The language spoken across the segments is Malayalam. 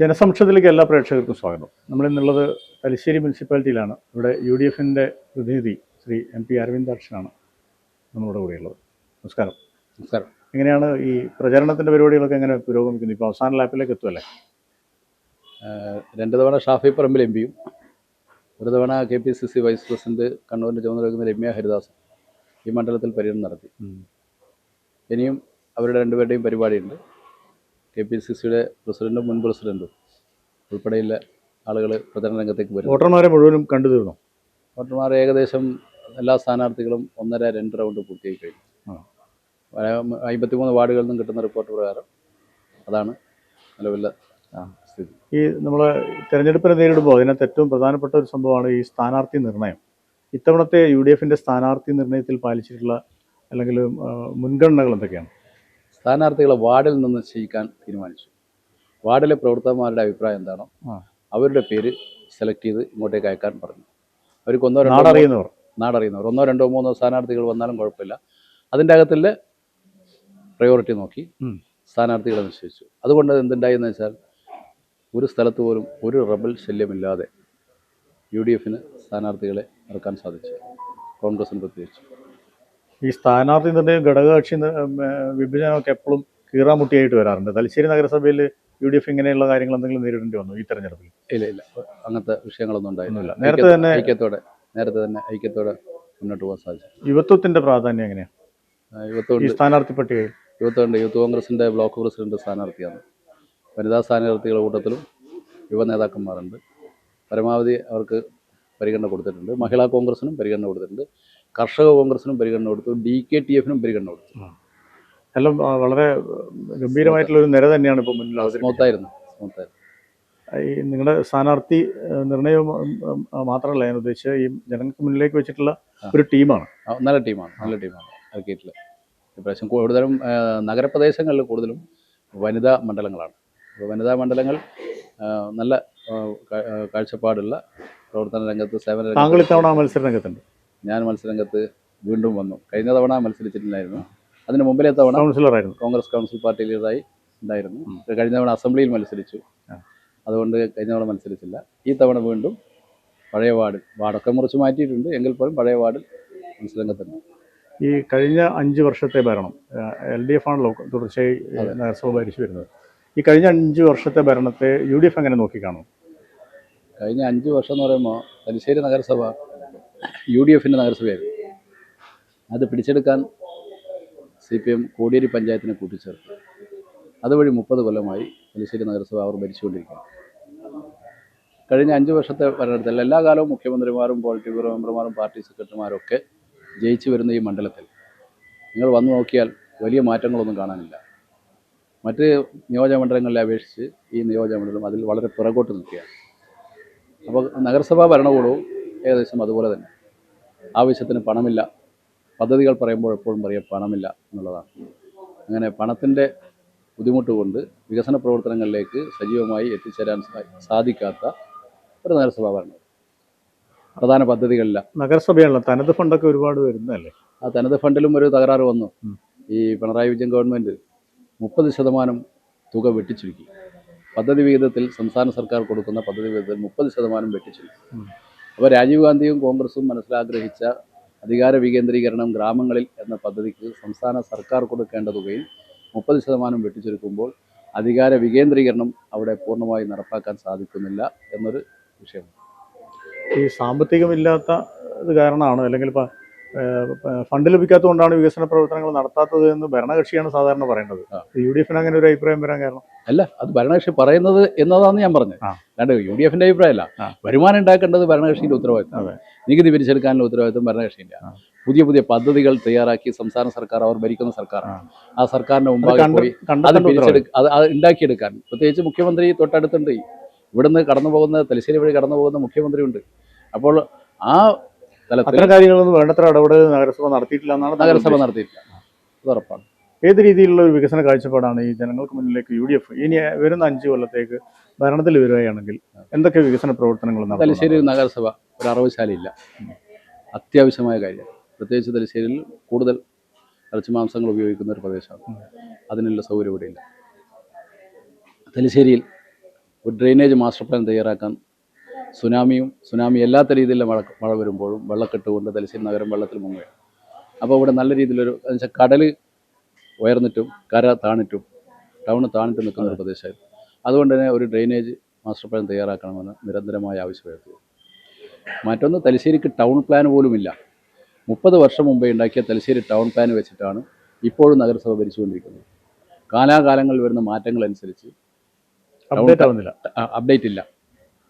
ജനസംക്ഷത്തിലേക്ക് എല്ലാ പ്രേക്ഷകർക്കും സ്വാഗതം. നമ്മൾ ഇന്നുള്ളത് തലശ്ശേരി മുനിസിപ്പാലിറ്റിയിലാണ്. ഇവിടെ യു ഡി എഫിന്റെ പ്രതിനിധി ശ്രീ എം പി അരവിന്ദാക്ഷനാണ് നമ്മുടെ കൂടെയുള്ളത്. നമസ്കാരം. നമസ്കാരം. എങ്ങനെയാണ് ഈ പ്രചരണത്തിന്റെ പരിപാടികളൊക്കെ എങ്ങനെ പുരോഗമിക്കുന്നത് ഇപ്പോൾ അവസാന ലാപ്പിലേക്ക് എത്തുമല്ലേ രണ്ട് തവണ ഷാഫി പറമ്പിൽ എം പിയും ഒരു തവണ K P C C vice president കണ്ണൂരിന്റെ ചുമതല വയ്ക്കുന്ന രമ്യ ഹരിദാസ് ഈ മണ്ഡലത്തിൽ പര്യടനം നടത്തി. ഇനിയും അവരുടെ രണ്ടുപേരുടെയും പരിപാടിയുണ്ട്. കെ പി സി സിയുടെ പ്രസിഡന്റും മുൻ പ്രസിഡന്റും ഉൾപ്പെടെയുള്ള ആളുകൾ പ്രചരണ രംഗത്തേക്ക് വരും വോട്ടർമാരെ മുഴുവനും കണ്ടു തീർന്നു? വോട്ടർമാർ ഏകദേശം എല്ലാ സ്ഥാനാർത്ഥികളും ഒന്നര രണ്ട് റൗണ്ട് പൂർത്തിയായി കഴിഞ്ഞു. അമ്പത്തി അമ്പത്തിമൂന്ന് വാർഡുകളിൽ നിന്നും കിട്ടുന്ന റിപ്പോർട്ട് പ്രകാരം അതാണ് നിലവിലെ സ്ഥിതി. ഈ നമ്മൾ തെരഞ്ഞെടുപ്പിനെ നേരിടുമ്പോൾ അതിനകത്ത് ഏറ്റവും പ്രധാനപ്പെട്ട ഒരു സംഭവമാണ് ഈ സ്ഥാനാർത്ഥി നിർണയം. ഇത്തവണത്തെ യു ഡി എഫിന്റെ സ്ഥാനാർത്ഥി നിർണയത്തിൽ പാലിച്ചിട്ടുള്ള അല്ലെങ്കിൽ മുൻഗണനകൾ എന്തൊക്കെയാണ്? സ്ഥാനാർത്ഥികളെ വാർഡിൽ നിന്ന് നിശ്ചയിക്കാൻ തീരുമാനിച്ചു. വാർഡിലെ പ്രവർത്തകന്മാരുടെ അഭിപ്രായം എന്താണോ? അവരുടെ പേര് സെലക്ട് ചെയ്ത് ഇങ്ങോട്ടേക്ക് അയക്കാൻ പറഞ്ഞു. അവർക്ക് ഒന്നോ രണ്ടോ നാടറിയുന്നവർ. നാടറിയുന്നവർ. ഒന്നോ രണ്ടോ മൂന്നോ സ്ഥാനാർത്ഥികൾ വന്നാലും കുഴപ്പമില്ല. അതിന്റെ അകത്തിൽ പ്രയോറിറ്റി നോക്കി സ്ഥാനാർത്ഥികളെ നിശ്ചയിച്ചു. അതുകൊണ്ട് എന്തുണ്ടായെന്ന് വെച്ചാൽ ഒരു സ്ഥലത്ത് പോലും ഒരു റബൽ ശല്യമില്ലാതെ യു ഡി എഫിന് സ്ഥാനാർത്ഥികളെ ഇറക്കാൻ സാധിച്ചു. കോൺഗ്രസിന് പ്രത്യേകിച്ച്. ഈ സ്ഥാനാർത്ഥി നിർണയം ഘടകകക്ഷി വിഭജനമൊക്കെ എപ്പോഴും കീറാമുട്ടിയായിട്ട് വരാറുണ്ട്. തലശ്ശേരി നഗരസഭയിൽ യു ഡി എഫ് ഇങ്ങനെയുള്ള കാര്യങ്ങൾ എന്തെങ്കിലും നേരിടേണ്ടി വന്നു ഈ തെരഞ്ഞെടുപ്പിൽ? ഇല്ല ഇല്ല. അങ്ങനത്തെ വിഷയങ്ങളൊന്നും ഉണ്ടായില്ല നേരത്തെ തന്നെ ഐക്യത്തോടെ നേരത്തെ തന്നെ ഐക്യത്തോടെ മുന്നോട്ട് പോകാൻ സാധിച്ചു. യുവത്വത്തിന്റെ പ്രാധാന്യം എങ്ങനെയാണ് ഈ സ്ഥാനാർത്ഥി പട്ടികയിൽ. യുവത്വമുണ്ട്. യൂത്ത് കോൺഗ്രസിന്റെ ബ്ലോക്ക് പ്രസിഡന്റ് സ്ഥാനാർത്ഥിയാണ്. വനിതാ സ്ഥാനാർത്ഥികളുടെ കൂട്ടത്തിലും യുവ നേതാക്കന്മാരുണ്ട്. പരമാവധി അവർക്ക് പരിഗണന കൊടുത്തിട്ടുണ്ട്. മഹിളാ കോൺഗ്രസിനും പരിഗണന കൊടുത്തിട്ടുണ്ട്. കർഷക കോൺഗ്രസിനും പരിഗണന കൊടുത്തു ഡി കെ ടി എഫിനും പരിഗണന കൊടുത്തു. എല്ലാം വളരെ ഗംഭീരമായിട്ടുള്ള ഒരു നിര തന്നെയാണ് ഇപ്പോൾ മുന്നിൽ സ്മൂത്തായിരുന്നു സ്മൂത്തായിരുന്നു. ഈ നിങ്ങളുടെ സ്ഥാനാർത്ഥി ആ, മാത്രമല്ല ഞാൻ ഉദ്ദേശിച്ചത് ഈ ജനങ്ങൾക്ക് മുന്നിലേക്ക് വെച്ചിട്ടുള്ള ഒരു ടീമാണ്. നല്ല ടീമാണ് നല്ല ടീമാണ് ക്രിക്കറ്റിൽ ഇപ്രാവശ്യം കൂടുതലും നഗരപ്രദേശങ്ങളിൽ കൂടുതലും വനിതാ മണ്ഡലങ്ങളാണ്. അപ്പോൾ വനിതാ മണ്ഡലങ്ങൾ നല്ല കാഴ്ചപ്പാടുള്ള പ്രവർത്തന രംഗത്ത് സേവന താങ്കൾ ഇത്തവണ മത്സര രംഗത്തുണ്ട്. ഞാൻ മത്സരരംഗത്ത് വീണ്ടും വന്നു. കഴിഞ്ഞ തവണ മത്സരിച്ചിട്ടില്ലായിരുന്നു. അതിന് മുമ്പിലെ തവണ കൗൺസിലറായിരുന്നു. കോൺഗ്രസ് കൗൺസിൽ പാർട്ടി ലീഡറായി ഉണ്ടായിരുന്നു. കഴിഞ്ഞ തവണ അസംബ്ലിയിൽ മത്സരിച്ചു. അതുകൊണ്ട് കഴിഞ്ഞ തവണ മത്സരിച്ചില്ല. ഈ തവണ വീണ്ടും പഴയ വാർഡ് വാർഡൊക്കെ മുറിച്ച് മാറ്റിയിട്ടുണ്ട്. എങ്കിൽ പോലും പഴയ വാർഡിൽ മത്സരരംഗത്തുണ്ട്. ഈ കഴിഞ്ഞ അഞ്ച് വർഷത്തെ ഭരണം എൽ ഡി എഫ് ആണല്ലോ തുടർച്ചയായി നഗരസഭ ഭരിച്ചു വരുന്നത്. ഈ കഴിഞ്ഞ അഞ്ച് വർഷത്തെ ഭരണത്തെ യു ഡി എഫ് എങ്ങനെ നോക്കിക്കാണും? കഴിഞ്ഞ അഞ്ച് വർഷം എന്ന് പറയുമ്പോൾ തലശ്ശേരി നഗരസഭ യു ഡി എഫിന്റെ നഗരസഭയായിരുന്നു. അത് പിടിച്ചെടുക്കാൻ സി പി എം കോടിയേരി പഞ്ചായത്തിനെ കൂട്ടിച്ചേർത്തു. അതുവഴി മുപ്പത് കൊല്ലമായി തലശ്ശേരി നഗരസഭ അവർ ഭരിച്ചുകൊണ്ടിരിക്കുന്നു കഴിഞ്ഞ അഞ്ച് വർഷത്തെ ഭരണത്തിൽ എല്ലാ കാലവും മുഖ്യമന്ത്രിമാരും പോളിറ്റ് ബ്യൂറോ മെമ്പർമാരും പാർട്ടി സെക്രട്ടറിമാരും ഒക്കെ ജയിച്ചു വരുന്ന ഈ മണ്ഡലത്തിൽ നിങ്ങൾ വന്നു നോക്കിയാൽ വലിയ മാറ്റങ്ങളൊന്നും കാണാനില്ല. മറ്റ് നിയോജകമണ്ഡലങ്ങളെ അപേക്ഷിച്ച് ഈ നിയോജകമണ്ഡലം അതിൽ വളരെ പിറകോട്ട് നിൽക്കുകയാണ്. അപ്പോൾ നഗരസഭാ ഭരണകൂടവും ഏകദേശം അതുപോലെ തന്നെ. ആവശ്യത്തിന് പണമില്ല. പദ്ധതികൾ പറയുമ്പോൾ എപ്പോഴും പറയുക പണമില്ല എന്നുള്ളതാണ്. അങ്ങനെ പണത്തിന്റെ ബുദ്ധിമുട്ട് കൊണ്ട് വികസന പ്രവർത്തനങ്ങളിലേക്ക് സജീവമായി എത്തിച്ചേരാൻ സാധിക്കാത്ത ഒരു നഗരസഭാ ഭരണം. പ്രധാന പദ്ധതികളില്ല. നഗരസഭയല്ല തനത് ഫണ്ടൊക്കെ ഒരുപാട് വരുന്നതല്ലേ? ആ തനത് ഫണ്ടിലും ഒരു തകരാറ് വന്നു. ഈ പിണറായി വിജയൻ ഗവൺമെന്റ് മുപ്പത് ശതമാനം തുക വെട്ടിച്ചുരുക്കി പദ്ധതി വിഹിതത്തിൽ സംസ്ഥാന സർക്കാർ കൊടുക്കുന്ന പദ്ധതി വിഹിതത്തിൽ മുപ്പത് ശതമാനം വെട്ടിച്ചുരുക്കി. അപ്പോൾ രാജീവ് ഗാന്ധിയും കോൺഗ്രസും മനസ്സിലാഗ്രഹിച്ച അധികാര വികേന്ദ്രീകരണം ഗ്രാമങ്ങളിൽ എന്ന പദ്ധതിക്ക് സംസ്ഥാന സർക്കാർ കൊടുക്കേണ്ട തുകയിൽ മുപ്പത് ശതമാനം വെട്ടിച്ചുരുക്കുമ്പോൾ അധികാര വികേന്ദ്രീകരണം അവിടെ പൂർണമായി നടപ്പാക്കാൻ സാധിക്കുന്നില്ല എന്നൊരു വിഷയമാണ്. ഈ സാമ്പത്തികമില്ലാത്ത ഇത് കാരണമാണ് അല്ലെങ്കിൽ ഇപ്പം ഫണ്ട് ലഭിക്കാത്തതുകൊണ്ടാണ് വികസന പ്രവർത്തനങ്ങൾ നടത്താത്തത് എന്ന് ഭരണകക്ഷിയാണ് സാധാരണ പറയേണ്ടത് ആ. യു ഡി എഫിന് അങ്ങനെ ഒരു അഭിപ്രായം വരാൻ കാരണം. അല്ല അത് ഭരണകക്ഷി പറയുന്നത് എന്നതാന്ന് ഞാൻ പറഞ്ഞത്. അല്ലാണ്ട് യു ഡി എഫിന്റെ അഭിപ്രായമല്ല. വരുമാനം ഉണ്ടാക്കേണ്ടത് ഭരണകക്ഷിയുടെ ഉത്തരവാദിത്തം നികുതി പിരിച്ചെടുക്കാനുള്ള ഉത്തരവാദിത്തം ഭരണകക്ഷിയില്ല പുതിയ പുതിയ പദ്ധതികൾ തയ്യാറാക്കി സംസ്ഥാന സർക്കാർ അവർ ഭരിക്കുന്ന സർക്കാരാണ്. ആ. സർക്കാരിന്റെ മുമ്പാകെ പോയി അത്. പിരിച്ചെടുക്ക അത് ഉണ്ടാക്കിയെടുക്കാൻ. പ്രത്യേകിച്ച് മുഖ്യമന്ത്രി തൊട്ടടുത്തുണ്ട്. ഇവിടുന്ന് കടന്നു പോകുന്ന തലശ്ശേരി വഴി കടന്നു പോകുന്ന മുഖ്യമന്ത്രിയുണ്ട്. അപ്പോൾ ആ തലത്തിൽ കാര്യങ്ങളൊന്നും വേണ്ടത്ര ഇടപെടൽ നഗരസഭ നടത്തിയിട്ടില്ല എന്നാണ് നഗരസഭ. നടത്തിയിട്ടില്ല. അത് ഉറപ്പാണ്. ഏത് രീതിയിലുള്ള ഒരു വികസന കാഴ്ചപ്പാടാണ് ഈ ജനങ്ങൾക്ക് മുന്നിലേക്ക് യു ഡി എഫ് ഇനി വരുന്ന അഞ്ച് കൊല്ലത്തേക്ക് ഭരണത്തിൽ വരികയാണെങ്കിൽ എന്തൊക്കെ വികസന പ്രവർത്തനങ്ങൾ തലശ്ശേരി നഗരസഭ ഒരു അറവശാലയില്ല. അത്യാവശ്യമായ കാര്യം. പ്രത്യേകിച്ച് തലശ്ശേരിയിൽ കൂടുതൽ ഇറച്ചി മാംസങ്ങൾ ഉപയോഗിക്കുന്ന ഒരു പ്രദേശമാണ്. അതിനുള്ള സൗകര്യം ഇവിടെയില്ല. തലശ്ശേരിയിൽ ഒരു ഡ്രെയിനേജ് മാസ്റ്റർ പ്ലാൻ തയ്യാറാക്കാൻ സുനാമിയും സുനാമി എല്ലാത്ത രീതിയിലുള്ള മഴ മഴ വരുമ്പോഴും വെള്ളക്കെട്ട് കൊണ്ട് തലശ്ശേരി നഗരം വെള്ളത്തിൽ മുങ്ങുകയാണ്. അപ്പോൾ ഇവിടെ നല്ല രീതിയിലൊരു കടൽ ഉയർന്നിട്ടും കര താണിട്ടും ടൗൺ താണിട്ട് നിൽക്കുന്ന ഒരു പ്രദേശമായിരുന്നു. അതുകൊണ്ട് തന്നെ ഒരു ഡ്രെയിനേജ് മാസ്റ്റർ പ്ലാൻ തയ്യാറാക്കണമെന്ന് നിരന്തരമായ ആവശ്യമായിരുന്നു മറ്റൊന്ന് തലശ്ശേരിക്ക് ടൗൺ പ്ലാൻ പോലുമില്ല. മുപ്പത് വർഷം മുമ്പേ ഉണ്ടാക്കിയ തലശ്ശേരി ടൗൺ പ്ലാൻ വെച്ചിട്ടാണ് ഇപ്പോഴും നഗരസഭ ഭരിച്ചുകൊണ്ടിരിക്കുന്നത്. കാലാകാലങ്ങളിൽ വരുന്ന മാറ്റങ്ങൾ അനുസരിച്ച് അപ്ഡേറ്റ് ആവുന്നില്ല. അപ്ഡേറ്റ് ഇല്ല.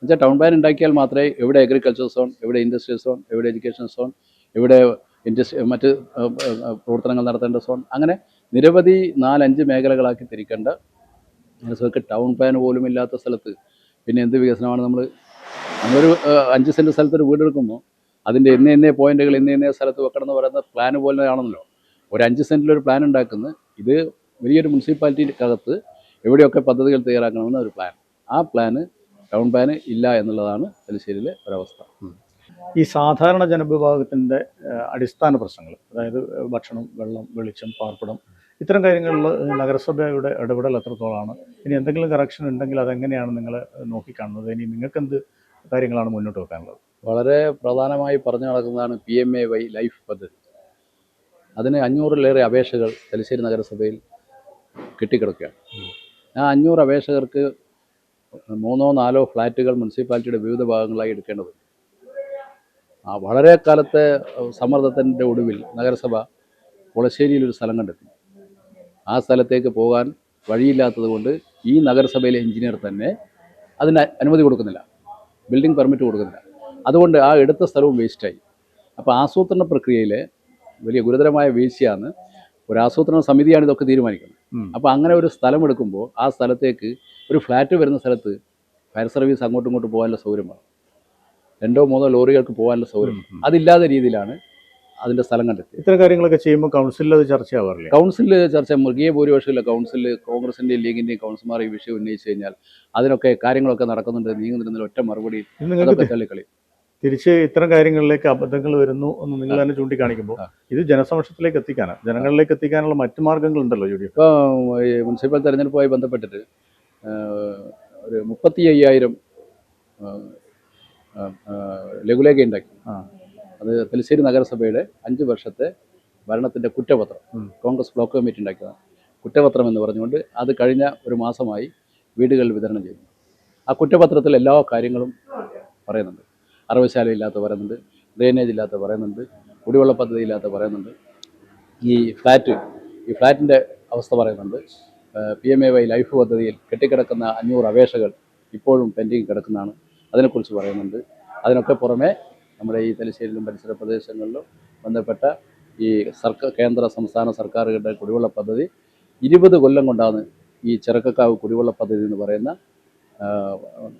എന്നുവെച്ചാൽ ടൗൺ പ്ലാൻ ഉണ്ടാക്കിയാൽ മാത്രമേ എവിടെ അഗ്രികൾച്ചർ സോൺ എവിടെ ഇൻഡസ്ട്രിയൽ സോൺ എവിടെ എഡ്യൂക്കേഷൻ സോൺ എവിടെ ഇൻഡസ്ട്രി മറ്റ് പ്രവർത്തനങ്ങൾ നടത്തേണ്ട സോൺ അങ്ങനെ നിരവധി നാലഞ്ച് മേഖലകളാക്കി തിരിക്കേണ്ട നഗരസഭയ്ക്ക് ടൗൺ പ്ലാൻ പോലും ഇല്ലാത്ത സ്ഥലത്ത് പിന്നെ എന്ത് വികസനമാണ് നമ്മൾ നമ്മളൊരു അഞ്ച് സെന്റ് സ്ഥലത്തൊരു വീട് എടുക്കുമ്പോൾ അതിന്റെ ഇന്ന ഇന്ന പോയിന്റുകൾ ഇന്ന ഇന്ന സ്ഥലത്ത് വെക്കണം എന്ന് പറയുന്ന പ്ലാൻ പോലെ ആണല്ലോ. ഒരു അഞ്ച് സെന്റിലൊരു പ്ലാൻ ഉണ്ടാക്കുന്നത്. ഇത് വലിയൊരു മുനിസിപ്പാലിറ്റിക്കകത്ത് എവിടെയൊക്കെ പദ്ധതികൾ തയ്യാറാക്കണമെന്ന ഒരു പ്ലാൻ ആ പ്ലാന് ടൗൺ പ്ലാന് ഇല്ല എന്നുള്ളതാണ് തലശ്ശേരിയിലെ ഒരവസ്ഥ. ഈ സാധാരണ ജനവിഭാഗത്തിന്റെ അടിസ്ഥാന പ്രശ്നങ്ങൾ അതായത് ഭക്ഷണം വെള്ളം വെളിച്ചം പാർപ്പിടം ഇത്തരം കാര്യങ്ങളിൽ നഗരസഭയുടെ ഇടപെടൽ എത്രത്തോളമാണ്? ഇനി എന്തെങ്കിലും കറക്ഷൻ ഉണ്ടെങ്കിൽ അതെങ്ങനെയാണ് നിങ്ങൾ നോക്കിക്കാണുന്നത്? ഇനി നിങ്ങൾക്ക് എന്ത് കാര്യങ്ങളാണ് മുന്നോട്ട് വെക്കാനുള്ളത്? വളരെ പ്രധാനമായി പറഞ്ഞു നടക്കുന്നതാണ് P M A Y life പദ്ധതി അതിന് അഞ്ഞൂറിലേറെ അപേക്ഷകൾ തലശ്ശേരി നഗരസഭയിൽ കെട്ടിക്കിടക്കുകയാണ്. ആ അഞ്ഞൂറ് അപേക്ഷകർക്ക് മൂന്നോ നാലോ ഫ്ലാറ്റുകൾ മുനിസിപ്പാലിറ്റിയുടെ വിവിധ ഭാഗങ്ങളായി എടുക്കേണ്ടതുണ്ട്. ആ വളരെ കാലത്തെ സമ്മർദ്ദത്തിന്റെ ഒടുവിൽ നഗരസഭ കുളശ്ശേരിയിൽ ഒരു സ്ഥലം കണ്ടെത്തി. ആ സ്ഥലത്തേക്ക് പോകാൻ വഴിയില്ലാത്തത് കൊണ്ട് ഈ നഗരസഭയിലെ എഞ്ചിനീയർ തന്നെ അതിന് അനുമതി കൊടുക്കുന്നില്ല. ബിൽഡിംഗ് പെർമിറ്റ് കൊടുക്കുന്നില്ല. അതുകൊണ്ട് ആ എടുത്ത സ്ഥലവും വേസ്റ്റായി. അപ്പോൾ ആസൂത്രണ പ്രക്രിയയിലെ വലിയ ഗുരുതരമായ വീഴ്ചയാണ് ഒരു ആസൂത്രണ സമിതിയാണ് ഇതൊക്കെ തീരുമാനിക്കുന്നത്. അപ്പോൾ അങ്ങനെ ഒരു സ്ഥലം എടുക്കുമ്പോൾ ആ സ്ഥലത്തേക്ക് ഒരു ഫ്ലാറ്റ് വരുന്ന സ്ഥലത്ത് ഫയർ സർവീസ് അങ്ങോട്ടും ഇങ്ങോട്ടും പോകാനുള്ള സൗകര്യമാണ് രണ്ടോ മൂന്നോ ലോറികൾക്ക് പോകാനുള്ള സൗകര്യം. അതില്ലാത്ത രീതിയിലാണ് അതിന്റെ സ്ഥലം കണ്ടെത്തി. ഇത്തരം കാര്യങ്ങളൊക്കെ ചെയ്യുമ്പോൾ കൗൺസിലിൽ അത് ചർച്ചയാവാറില്ല? കൗൺസിലിൽ ചർച്ച മൃഗീയ ഭൂരിപക്ഷമില്ല കൗൺസിലിൽ കോൺഗ്രസിന്റെയും ലീഗിന്റെയും കൗൺസിൽമാർ ഈ വിഷയം ഉന്നയിച്ചു കഴിഞ്ഞാൽ അതിനൊക്കെ കാര്യങ്ങളൊക്കെ നടക്കുന്നുണ്ട്. നീങ്ങുന്നതിൽ ഒറ്റ മറുപടി അതൊക്കെ തള്ളിക്കളി തിരിച്ച് ഇത്തരം കാര്യങ്ങളിലേക്ക് അബദ്ധങ്ങൾ വരുന്നു എന്ന് നിങ്ങൾ തന്നെ ചൂണ്ടിക്കാണിക്കുമ്പോൾ ഇത് ജനസമക്ഷത്തിലേക്ക് എത്തിക്കാനാണ് ജനങ്ങളിലേക്ക് എത്തിക്കാനുള്ള മറ്റു മാർഗങ്ങളുണ്ടല്ലോ യു ഡി എഫ് മുനിസിപ്പൽ തെരഞ്ഞെടുപ്പുമായി ബന്ധപ്പെട്ടിട്ട് ഒരു മുപ്പത്തി അയ്യായിരം ലഘുലേഖ ഉണ്ടാക്കി. അത് തലശ്ശേരി നഗരസഭയുടെ അഞ്ച് വർഷത്തെ ഭരണത്തിന്റെ കുറ്റപത്രം കോൺഗ്രസ് ബ്ലോക്ക് കമ്മിറ്റി ഉണ്ടാക്കിയതാണ്. കുറ്റപത്രം എന്ന് പറഞ്ഞുകൊണ്ട് അത് കഴിഞ്ഞ ഒരു മാസമായി വീടുകളിൽ വിതരണം ചെയ്തു ആ കുറ്റപത്രത്തിൽ എല്ലാ കാര്യങ്ങളും പറയുന്നുണ്ട്. അറവശാല ഇല്ലാത്ത പറയുന്നുണ്ട് ഡ്രെയിനേജ് ഇല്ലാത്ത പറയുന്നുണ്ട് കുടിവെള്ള പദ്ധതി ഇല്ലാത്ത പറയുന്നുണ്ട്. ഈ ഫ്ലാറ്റ് ഈ ഫ്ലാറ്റിന്റെ അവസ്ഥ പറയുന്നുണ്ട്. P M A Y life പദ്ധതിയിൽ കെട്ടിക്കിടക്കുന്ന അഞ്ഞൂറ് അപേക്ഷകൾ ഇപ്പോഴും പെൻഡിങ് കിടക്കുന്നതാണ്. അതിനെക്കുറിച്ച് പറയുന്നുണ്ട്. അതിനൊക്കെ പുറമെ നമ്മുടെ ഈ തലശ്ശേരിയിലും പരിസര പ്രദേശങ്ങളിലും ബന്ധപ്പെട്ട ഈ സർക്കാർ കേന്ദ്ര സംസ്ഥാന സർക്കാരുകളുടെ കുടിവെള്ള പദ്ധതി ഇരുപത് കൊല്ലം കൊണ്ടാണ് ഈ ചെറുക്കക്കാവ് കുടിവെള്ള പദ്ധതി എന്ന് പറയുന്ന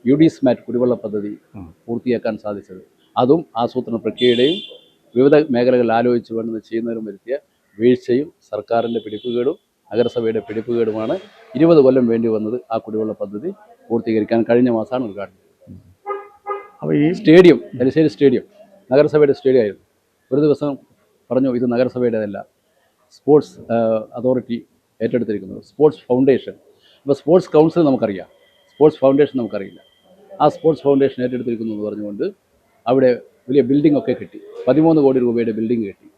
യു ഡി സ്മാറ്റ് കുടിവെള്ള പദ്ധതി പൂർത്തിയാക്കാൻ സാധിച്ചത് അതും ആസൂത്രണ പ്രക്രിയയുടെയും വിവിധ മേഖലകളിൽ ആലോചിച്ച് വേണ്ടുന്ന ചെയ്യുന്നതിനും വരുത്തിയ വീഴ്ചയും സർക്കാരിന്റെ പിടിപ്പുകേടും നഗരസഭയുടെ പിടിപ്പുകേടുമാണ് ഇരുപത് കൊല്ലം വേണ്ടി വന്നത് ആ കുടിവെള്ള പദ്ധതി പൂർത്തീകരിക്കാൻ കഴിഞ്ഞ മാസമാണ് ഉദ്ഘാടനം. അപ്പോൾ ഈ സ്റ്റേഡിയം തലശ്ശേരി സ്റ്റേഡിയം നഗരസഭയുടെ സ്റ്റേഡിയം ആയിരുന്നു. ഒരു ദിവസം പറഞ്ഞു ഇത് നഗരസഭയുടേതല്ല. Sports authority ഏറ്റെടുത്തിരിക്കുന്നത്. Sports foundation. അപ്പോൾ സ്പോർട്സ് കൗൺസിൽ നമുക്കറിയാം. സ്പോർട്സ് ഫൗണ്ടേഷൻ നമുക്കറിയില്ല. ആ സ്പോർട്സ് ഫൗണ്ടേഷൻ ഏറ്റെടുത്തിരിക്കുന്നു എന്ന് പറഞ്ഞുകൊണ്ട് അവിടെ വലിയ ബിൽഡിംഗ് ഒക്കെ കിട്ടി. പതിമൂന്ന് കോടി രൂപയുടെ ബിൽഡിംഗ് കിട്ടി.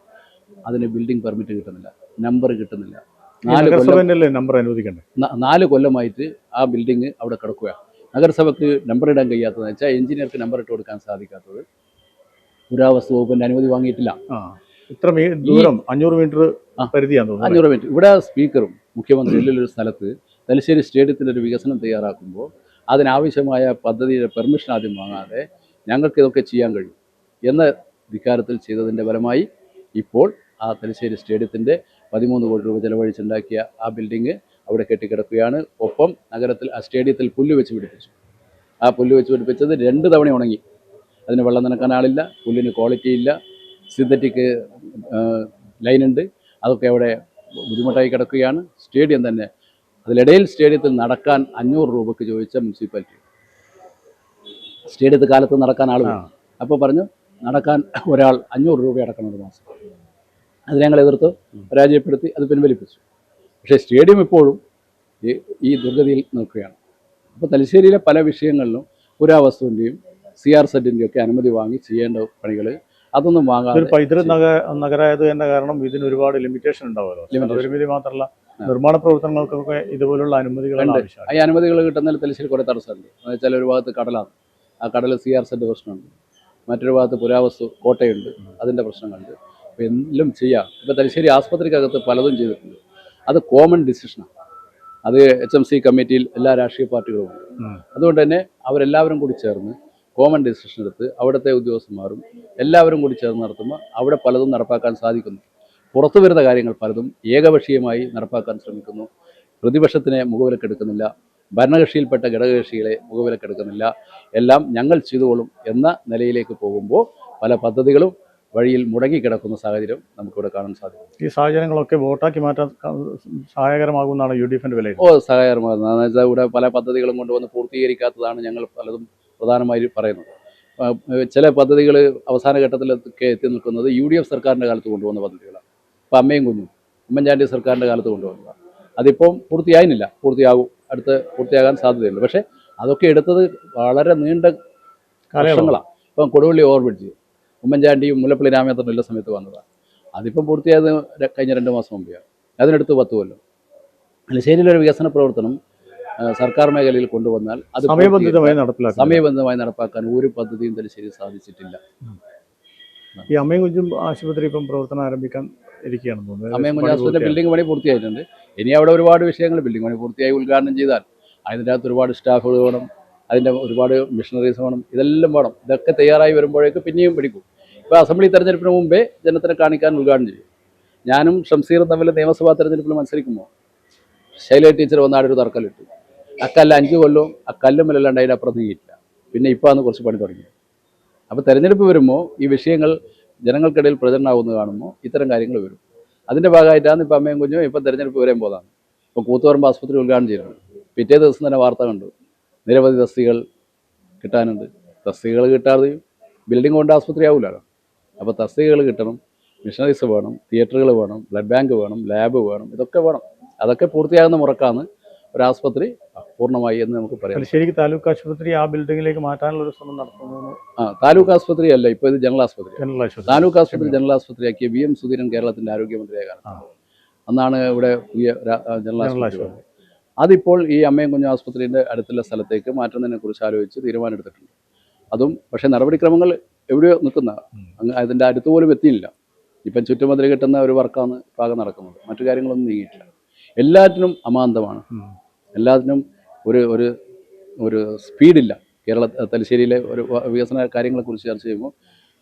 അതിന് ബിൽഡിംഗ് പെർമിറ്റ് കിട്ടുന്നില്ല. നമ്പർ കിട്ടുന്നില്ല. നാല് കൊല്ലം നമ്പർ അനുവദിക്കണ്ടേ നാല് കൊല്ലമായിട്ട് ആ ബിൽഡിംഗ് അവിടെ കിടക്കുകയാണ്. നഗരസഭയ്ക്ക് നമ്പർ ഇടാൻ കഴിയാത്തതെന്ന് വെച്ചാൽ എഞ്ചിനീയർക്ക് നമ്പർ ഇട്ട് കൊടുക്കാൻ സാധിക്കാത്തത് പുരാവസ്തു വകുപ്പിന്റെ അനുമതി വാങ്ങിയിട്ടില്ല. ഇത്ര ദൂരം അഞ്ഞൂറ് മീറ്റർ പരിധിയാണ് അഞ്ഞൂറ് മീറ്റർ. ഇവിടെ സ്പീക്കറും മുഖ്യമന്ത്രി ഒരു സ്ഥലത്ത് തലശ്ശേരി സ്റ്റേഡിയത്തിന്റെ ഒരു വികസനം തയ്യാറാക്കുമ്പോൾ അതിനാവശ്യമായ പദ്ധതിയുടെ പെർമിഷൻ ആദ്യം വാങ്ങാതെ ഞങ്ങൾക്ക് ഇതൊക്കെ ചെയ്യാൻ കഴിയും എന്ന ധിക്കാരത്തിൽ ചെയ്തതിന്റെ ഫലമായി ഇപ്പോൾ ആ തലശ്ശേരി സ്റ്റേഡിയത്തിന്റെ പതിമൂന്ന് കോടി രൂപ ചെലവഴിച്ചുണ്ടാക്കിയ ആ ബിൽഡിംഗ് അവിടെ കെട്ടിക്കിടക്കുകയാണ്. ഒപ്പം നഗരത്തിൽ ആ സ്റ്റേഡിയത്തിൽ പുല്ല് വെച്ച് പിടിപ്പിച്ചു. ആ പുല്ല് വെച്ച് പിടിപ്പിച്ചത് രണ്ട് തവണ ഉണങ്ങി. അതിന് വെള്ളം നനക്കാൻ ആളില്ല പുല്ലിന് ക്വാളിറ്റി ഇല്ല. സിന്തറ്റിക് ലൈനുണ്ട് അതൊക്കെ അവിടെ ബുദ്ധിമുട്ടായി കിടക്കുകയാണ്. സ്റ്റേഡിയം തന്നെ അതിലിടയിൽ സ്റ്റേഡിയത്തിൽ നടക്കാൻ അഞ്ഞൂറ് രൂപയ്ക്ക് ചോദിച്ച മുനിസിപ്പാലിറ്റി സ്റ്റേഡിയത്തിൽ കാലത്ത് നടക്കാൻ ആൾ അപ്പോൾ പറഞ്ഞു നടക്കാൻ ഒരാൾ അഞ്ഞൂറ് രൂപ അടക്കണം ഒരു മാസം. അത് ഞങ്ങൾ എതിർത്ത് പരാജയപ്പെടുത്തി അത് പിൻവലിപ്പിച്ചു. പക്ഷേ സ്റ്റേഡിയം ഇപ്പോഴും ഈ ഈ ദുർഗതിയിൽ നിൽക്കുകയാണ്. അപ്പോൾ തലശ്ശേരിയിലെ പല വിഷയങ്ങളിലും പുരാവസ്തുവിന്റെയും സി ആർ സെറ്റിന്റെയും ഒക്കെ അനുമതി വാങ്ങി ചെയ്യേണ്ട പണികൾ അതൊന്നും വാങ്ങാതെ ഒരു പൈതൃക നഗ നഗരമായത് തന്നെ കാരണം ഇതിന് ഒരുപാട് ലിമിറ്റേഷൻ ഉണ്ടാവുമല്ലോ. പരിമിതി മാത്രമല്ല നിർമ്മാണ പ്രവർത്തനങ്ങൾക്കൊക്കെ ഇതുപോലുള്ള അനുമതികൾ ഈ അനുമതികൾ കിട്ടുന്നതിൽ തലശ്ശേരി കുറേ തടസ്സമുണ്ട്. എന്ന് വെച്ചാൽ ഒരു ഭാഗത്ത് കടലാണ്. ആ കടൽ സി ആർ സെറ്റ് പ്രശ്നമുണ്ട്. മറ്റൊരു ഭാഗത്ത് പുരാവസ്തു കോട്ടയുണ്ട്. അതിന്റെ പ്രശ്നങ്ങളുണ്ട്. അപ്പോൾ എന്തെങ്കിലും ചെയ്യാം. ഇപ്പോൾ തലശ്ശേരി ആസ്പത്രിക്കകത്ത് പലതും ചെയ്തിട്ടുണ്ട്. അത് കോമൺ ഡിസിഷനാണ് അത് എച്ച് എം സി കമ്മിറ്റിയിൽ എല്ലാ രാഷ്ട്രീയ പാർട്ടികളും അതുകൊണ്ട് തന്നെ അവരെല്ലാവരും കൂടി ചേർന്ന് കോമൺ ഡിസിഷൻ എടുത്ത് അവിടുത്തെ ഉദ്യോഗസ്ഥന്മാരും എല്ലാവരും കൂടി ചേർന്ന് നടത്തുമ്പോൾ അവിടെ പലതും നടപ്പാക്കാൻ സാധിക്കുന്നു. പുറത്തു വരുന്ന കാര്യങ്ങൾ പലതും ഏകപക്ഷീയമായി നടപ്പാക്കാൻ ശ്രമിക്കുന്നു. പ്രതിപക്ഷത്തിനെ മുഖവിലക്കെടുക്കുന്നില്ല ഭരണകക്ഷിയിൽപ്പെട്ട ഘടകകക്ഷികളെ മുഖവിലക്കെടുക്കുന്നില്ല എല്ലാം ഞങ്ങൾ ചെയ്തുകൊള്ളും എന്ന നിലയിലേക്ക് പോകുമ്പോൾ പല പദ്ധതികളും വഴിയിൽ മുടങ്ങിക്കിടക്കുന്ന സാഹചര്യം നമുക്കിവിടെ കാണാൻ സാധിക്കും. ഈ സാഹചര്യങ്ങളൊക്കെ വോട്ടാക്കി മാറ്റാൻ സഹായകരമാകുമെന്നാണ് യു ഡി എഫിന്റെ വില ഓ സഹായകരമാകുന്നത്. എന്ന് വെച്ചാൽ ഇവിടെ പല പദ്ധതികളും കൊണ്ടുവന്ന് പൂർത്തീകരിക്കാത്തതാണ് ഞങ്ങൾ പലതും പ്രധാനമായി പറയുന്നത്. ചില പദ്ധതികൾ അവസാന ഘട്ടത്തിലൊക്കെ എത്തി നിൽക്കുന്നത് യു ഡി എഫ് സർക്കാരിന്റെ കാലത്ത് കൊണ്ടുവന്ന പദ്ധതികളാണ്. ഇപ്പം അമ്മയും കുഞ്ഞും ഉമ്മൻചാണ്ടി സർക്കാരിന്റെ കാലത്ത് കൊണ്ടുവന്നതാണ്. അതിപ്പം പൂർത്തിയായില്ല പൂർത്തിയാകും. അടുത്ത് പൂർത്തിയാകാൻ സാധ്യതയുണ്ട്. പക്ഷേ അതൊക്കെ എടുത്തത് വളരെ നീണ്ട കാലങ്ങളാണ് ഇപ്പം കൊടുവള്ളി ഓവർബ്രിഡ്ജ് ഉമ്മൻചാണ്ടിയും മുല്ലപ്പള്ളി രാമചന്ദ്രനും എല്ലാ സമയത്ത് വന്നതാണ് അതിപ്പം പൂർത്തിയായത് കഴിഞ്ഞ രണ്ട് മാസം മുമ്പെയാണ് അതിനടുത്ത് പത്ത് കൊല്ലം. തലശ്ശേരിയിലൊരു വികസന പ്രവർത്തനം സർക്കാർ മേഖലയിൽ കൊണ്ടുവന്നാൽ അത് സമയബന്ധിതമായി നടപ്പിലാക്കും സമയബന്ധിതമായി നടപ്പാക്കാൻ ഒരു പദ്ധതിയും തലശ്ശേരി സാധിച്ചിട്ടില്ല. ഈ അമ്മയും കുഞ്ഞും ആശുപത്രി ഇപ്പം പ്രവർത്തനം ആരംഭിക്കാൻ ഇരിക്കുകയാണെന്ന് തോന്നുന്നു. അമ്മയും കുഞ്ഞും ആശുപത്രി ബിൽഡിംഗ് പണി പൂർത്തിയായിട്ടുണ്ട്. ഇനി അവിടെ ഒരുപാട് വിഷയങ്ങൾ ബിൽഡിംഗ് പണി പൂർത്തിയായി ഉദ്ഘാടനം ചെയ്താൽ. അതിന്റെ അകത്ത് ഒരുപാട് സ്റ്റാഫുകൾ വേണം. അതിന്റെ ഒരുപാട് മിഷണറീസ് വേണം ഇതെല്ലാം വേണം. ഇതൊക്കെ തയ്യാറായി വരുമ്പോഴേക്ക് പിന്നെയും പിടിക്കും. ഇപ്പോൾ അസംബ്ലി തെരഞ്ഞെടുപ്പിന് മുമ്പേ ജനത്തിനെ കാണിക്കാൻ ഉദ്ഘാടനം ചെയ്യും. ഞാനും ഷംസീറും തമ്മിൽ നിയമസഭാ തെരഞ്ഞെടുപ്പിൽ മത്സരിക്കുമ്പോൾ ശൈല ടീച്ചർ വന്നാടൊരു തർക്കലിട്ടു അക്കല്ല അഞ്ച് കൊല്ലവും ആ കല്ലുമല്ലാണ്ട് അതിന്റെ അപ്പുറത്ത് നീയില്ല പിന്നെ ഇപ്പോൾ അന്ന് കുറച്ച് പണി തുടങ്ങി. അപ്പോൾ തെരഞ്ഞെടുപ്പ് വരുമ്പോൾ ഈ വിഷയങ്ങൾ ജനങ്ങൾക്കിടയിൽ പ്രചരണമാകുന്നത് കാണുമ്പോൾ ഇത്തരം കാര്യങ്ങൾ വരും. അതിന്റെ ഭാഗമായിട്ടാണ് ഇപ്പോൾ അമ്മയും കുഞ്ഞും ഇപ്പം തെരഞ്ഞെടുപ്പ് വരാൻ പോകുന്നതാണ് ഇപ്പോൾ കൂത്തുപറമ്പ് ആസ്പത്രി ഉദ്ഘാടനം ചെയ്തിട്ടുണ്ട്. പിറ്റേ ദിവസം തന്നെ വാർത്ത കണ്ടു. നിരവധി തസ്തികൾ കിട്ടാനുണ്ട്. തസ്തികകൾ കിട്ടാതെ ബിൽഡിംഗ് കൊണ്ട് ആസ്പത്രി ആവില്ലല്ലോ അപ്പോൾ തസ്തികകൾ കിട്ടണം മിഷനറീസ് വേണം തിയേറ്ററുകൾ വേണം ബ്ലഡ് ബാങ്ക് വേണം ലാബ് വേണം ഇതൊക്കെ വേണം. അതൊക്കെ പൂർത്തിയാകുന്ന മുറക്കാണ് ഒരു ആസ്പത്രി പൂർണമായി എന്ന് നമുക്ക് പറയാം ശരിക്കും താലൂക്ക് ആശുപത്രി ആ ബിൽഡിങ്ങിലേക്ക് മാറ്റാനുള്ള ഒരു ശ്രമം നടത്തുന്നു ആ താലൂക്ക് ആസ്പത്രി അല്ല ഇപ്പോൾ ഇത് ജനറൽ ആസ്പത്രി. ജനറൽ ആശുപത്രി. താലൂക്ക് ആസ്പത്രി ജനറൽ ആസ്പത്രിയാക്കിയ വി എം സുധീരൻ കേരളത്തിന്റെ ആരോഗ്യമന്ത്രിയായ കാരണം അന്നാണ് ഇവിടെ പുതിയ ജനറൽ ആശുപത്രി. അതിപ്പോൾ ഈ അമ്മയും കുഞ്ഞും ആസ്പത്രിയുടെ അടുത്തുള്ള സ്ഥലത്തേക്ക് മാറ്റുന്നതിനെ കുറിച്ച് ആലോചിച്ച് തീരുമാനമെടുത്തിട്ടുണ്ട്. അതും പക്ഷേ നടപടിക്രമങ്ങൾ എവിടെയോ നിൽക്കുന്ന അതിന്റെ അടുത്ത് പോലും എത്തിയില്ല. ഇപ്പം ചുറ്റുമതിൽ കിട്ടുന്ന ഒരു വർക്കാണ് ഭാഗം നടക്കുന്നത്. മറ്റു കാര്യങ്ങളൊന്നും നീങ്ങിയിട്ടില്ല. എല്ലാറ്റിനും അമാന്തമാണ്. എല്ലാത്തിനും ഒരു ഒരു ഒരു സ്പീഡില്ല. കേരള തലശ്ശേരിയിലെ ഒരു വികസന കാര്യങ്ങളെക്കുറിച്ച് ചർച്ച ചെയ്യുമ്പോൾ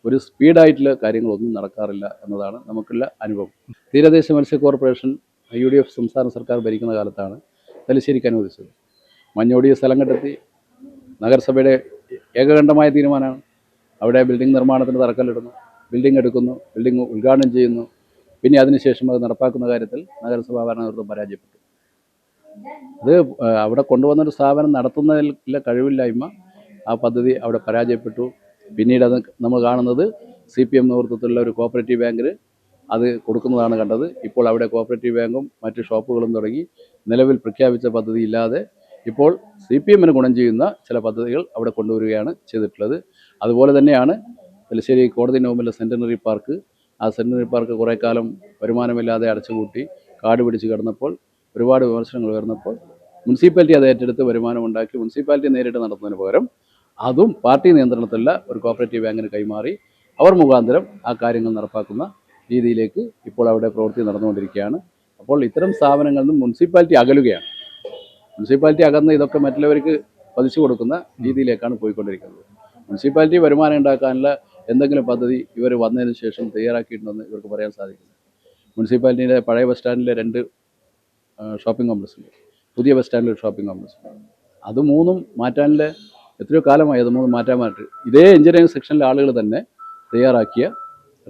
ഒരു സ്പീഡായിട്ടുള്ള കാര്യങ്ങളൊന്നും നടക്കാറില്ല എന്നതാണ് നമുക്കുള്ള അനുഭവം. തീരദേശ മത്സ്യ കോർപ്പറേഷൻ യു ഡി എഫ് സംസ്ഥാന സർക്കാർ ഭരിക്കുന്ന കാലത്താണ് തലശ്ശേരിക്ക് അനുവദിച്ചത് മഞ്ഞോടിയ സ്ഥലം കണ്ടെത്തി നഗരസഭയുടെ ഏകകണ്ഠമായ തീരുമാനമാണ്. അവിടെ ബിൽഡിംഗ് നിർമ്മാണത്തിന് തറക്കല്ലിടുന്നു. ബിൽഡിംഗ് എടുക്കുന്നു. ബിൽഡിംഗ് ഉദ്ഘാടനം ചെയ്യുന്നു. പിന്നെ അതിനുശേഷം അത് നടപ്പാക്കുന്ന കാര്യത്തിൽ നഗരസഭാ ഭരണകർത്തം പരാജയപ്പെട്ടു. അത് അവിടെ കൊണ്ടുവന്നൊരു സ്ഥാപനം നടത്തുന്നതിലെ കഴിവില്ലായ്മ ആ പദ്ധതി അവിടെ പരാജയപ്പെട്ടു. പിന്നീട് അത് നമ്മൾ കാണുന്നത് സി പി എം നേതൃത്വത്തിലുള്ള ഒരു കോപ്പറേറ്റീവ് ബാങ്കിൽ അത് കൊടുക്കുന്നതാണ് കണ്ടത്. ഇപ്പോൾ അവിടെ കോപ്പറേറ്റീവ് ബാങ്കും മറ്റ് ഷോപ്പുകളും തുടങ്ങി നിലവിൽ പ്രഖ്യാപിച്ച പദ്ധതി ഇല്ലാതെ ഇപ്പോൾ സി പി എമ്മിന് ഗുണം ചെയ്യുന്ന ചില പദ്ധതികൾ അവിടെ കൊണ്ടുവരികയാണ് ചെയ്തിട്ടുള്ളത്. അതുപോലെ തന്നെയാണ് തലശ്ശേരി കോടതി നോമ്പിലെ സെന്റനറി പാർക്ക്. ആ സെന്റനറി പാർക്ക് കുറേ കാലം വരുമാനമില്ലാതെ അടച്ചുപൂട്ടി കാട് പിടിച്ച് കിടന്നപ്പോൾ ഒരുപാട് വിമർശനങ്ങൾ ഉയർന്നപ്പോൾ മുനിസിപ്പാലിറ്റി അത് ഏറ്റെടുത്ത് വരുമാനം ഉണ്ടാക്കി മുനിസിപ്പാലിറ്റി നേരിട്ട് നടത്തുന്നതിന് പകരം അതും പാർട്ടി നിയന്ത്രണത്തിലുള്ള ഒരു കോപ്പറേറ്റീവ് ബാങ്കിന് കൈമാറി അവർ മുഖാന്തരം ആ കാര്യങ്ങൾ നടപ്പാക്കുന്ന രീതിയിലേക്ക് ഇപ്പോൾ അവിടെ പ്രവൃത്തി നടന്നുകൊണ്ടിരിക്കുകയാണ്. അപ്പോൾ ഇത്തരം സ്ഥാപനങ്ങളിൽ നിന്നും മുനിസിപ്പാലിറ്റി അകലുകയാണ്. മുനിസിപ്പാലിറ്റി അകന്ന് ഇതൊക്കെ മറ്റുള്ളവർക്ക് പതിച്ചു കൊടുക്കുന്ന രീതിയിലേക്കാണ് പോയിക്കൊണ്ടിരിക്കുന്നത്. മുനിസിപ്പാലിറ്റി വരുമാനം ഉണ്ടാക്കാനുള്ള എന്തെങ്കിലും പദ്ധതി ഇവർ വന്നതിന് ശേഷം തയ്യാറാക്കിയിട്ടുണ്ടെന്ന് ഇവർക്ക് പറയാൻ സാധിക്കില്ല മുനിസിപ്പാലിറ്റിയുടെ പഴയ ബസ് സ്റ്റാൻഡിലെ രണ്ട് ഷോപ്പിംഗ് കോംപ്ലക്സ് ഉണ്ട്. പുതിയ ബസ് സ്റ്റാൻഡിൽ ഒരു ഷോപ്പിംഗ് കോംപ്ലക്സ് അത് മൂന്നും മാറ്റാനുള്ള എത്രയോ കാലമായി അത് മൂന്നും മാറ്റാൻ മാറ്റി ഇതേ എഞ്ചിനീയറിംഗ് സെക്ഷനിലെ ആളുകൾ തന്നെ തയ്യാറാക്കിയ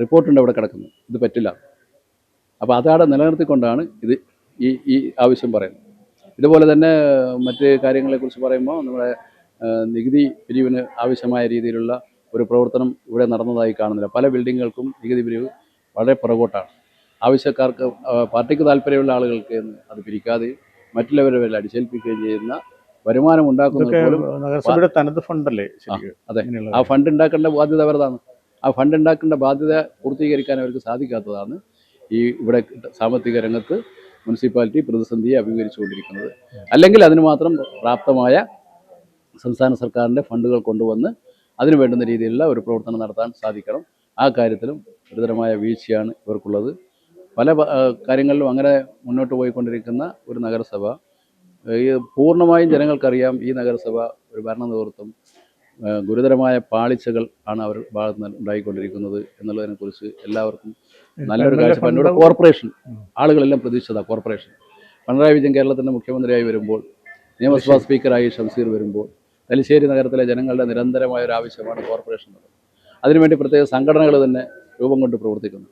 റിപ്പോർട്ടുണ്ട് അവിടെ കിടക്കുന്നത്. ഇത് പറ്റില്ല. അപ്പോൾ അതവിടെ നിലനിർത്തിക്കൊണ്ടാണ് ഇത് ഈ ഈ ആവശ്യം പറയുന്നത്. ഇതുപോലെ തന്നെ മറ്റ് കാര്യങ്ങളെക്കുറിച്ച് പറയുമ്പോൾ നമ്മുടെ നികുതി പിരിവിന് ആവശ്യമായ രീതിയിലുള്ള ഒരു പ്രവർത്തനം ഇവിടെ നടന്നതായി കാണുന്നില്ല. പല ബിൽഡിങ്ങുകൾക്കും നികുതി പിരിവ് വളരെ പുറകോട്ടാണ്. ആവശ്യക്കാർക്ക് പാർട്ടിക്ക് താല്പര്യമുള്ള ആളുകൾക്ക് അത് പിരിക്കാതെയും മറ്റുള്ളവരെ വരെ അടിച്ചേൽപ്പിക്കുകയും ചെയ്യുന്ന വരുമാനം ഉണ്ടാക്കുന്നത് നഗരസഭയുടെ തനത് ഫണ്ടല്ലേ അതെ. ആ ഫണ്ട് ഉണ്ടാക്കേണ്ട ബാധ്യത അവരതാണ്. ആ ഫണ്ട് ഉണ്ടാക്കേണ്ട ബാധ്യത പൂർത്തീകരിക്കാൻ അവർക്ക് സാധിക്കാത്തതാണ് ഈ ഇവിടെ സാമ്പത്തിക രംഗത്ത് മുനിസിപ്പാലിറ്റി പ്രതിസന്ധിയെ അഭിമുഖീകരിച്ചുകൊണ്ടിരിക്കുന്നത്. അല്ലെങ്കിൽ അതിന് മാത്രം പ്രാപ്തമായ സംസ്ഥാന സർക്കാരിന്റെ ഫണ്ടുകൾ കൊണ്ടുവന്ന് അതിന് വേണ്ടുന്ന രീതിയിലുള്ള ഒരു പ്രവർത്തനം നടത്താൻ സാധിക്കണം. ആ കാര്യത്തിലും ഗുരുതരമായ വീഴ്ചയാണ് ഇവർക്കുള്ളത്. പല കാര്യങ്ങളിലും അങ്ങനെ മുന്നോട്ട് പോയിക്കൊണ്ടിരിക്കുന്ന ഒരു നഗരസഭ ഈ പൂർണമായും ജനങ്ങൾക്കറിയാം ഈ നഗരസഭ ഒരു ഭരണ നേതൃത്വം ഗുരുതരമായ പാളിച്ചകൾ ആണ് അവർ ഭാഗത്ത് നിന്ന് ഉണ്ടായിക്കൊണ്ടിരിക്കുന്നത് എന്നുള്ളതിനെക്കുറിച്ച് എല്ലാവർക്കും നല്ലൊരു കാഴ്ചപ്പാടിലൂടെ കോർപ്പറേഷൻ ആളുകളെല്ലാം പ്രതീക്ഷിച്ചതാണ് കോർപ്പറേഷൻ പിണറായി വിജയൻ കേരളത്തിന്റെ മുഖ്യമന്ത്രിയായി വരുമ്പോൾ നിയമസഭാ സ്പീക്കറായി ഷംസീർ വരുമ്പോൾ തലശ്ശേരി നഗരത്തിലെ ജനങ്ങളുടെ നിരന്തരമായ ഒരു ആവശ്യമാണ് കോർപ്പറേഷൻ എന്നുള്ളത്. അതിനുവേണ്ടി പ്രത്യേക സംഘടനകൾ തന്നെ രൂപം കൊണ്ട് പ്രവർത്തിക്കുന്നു.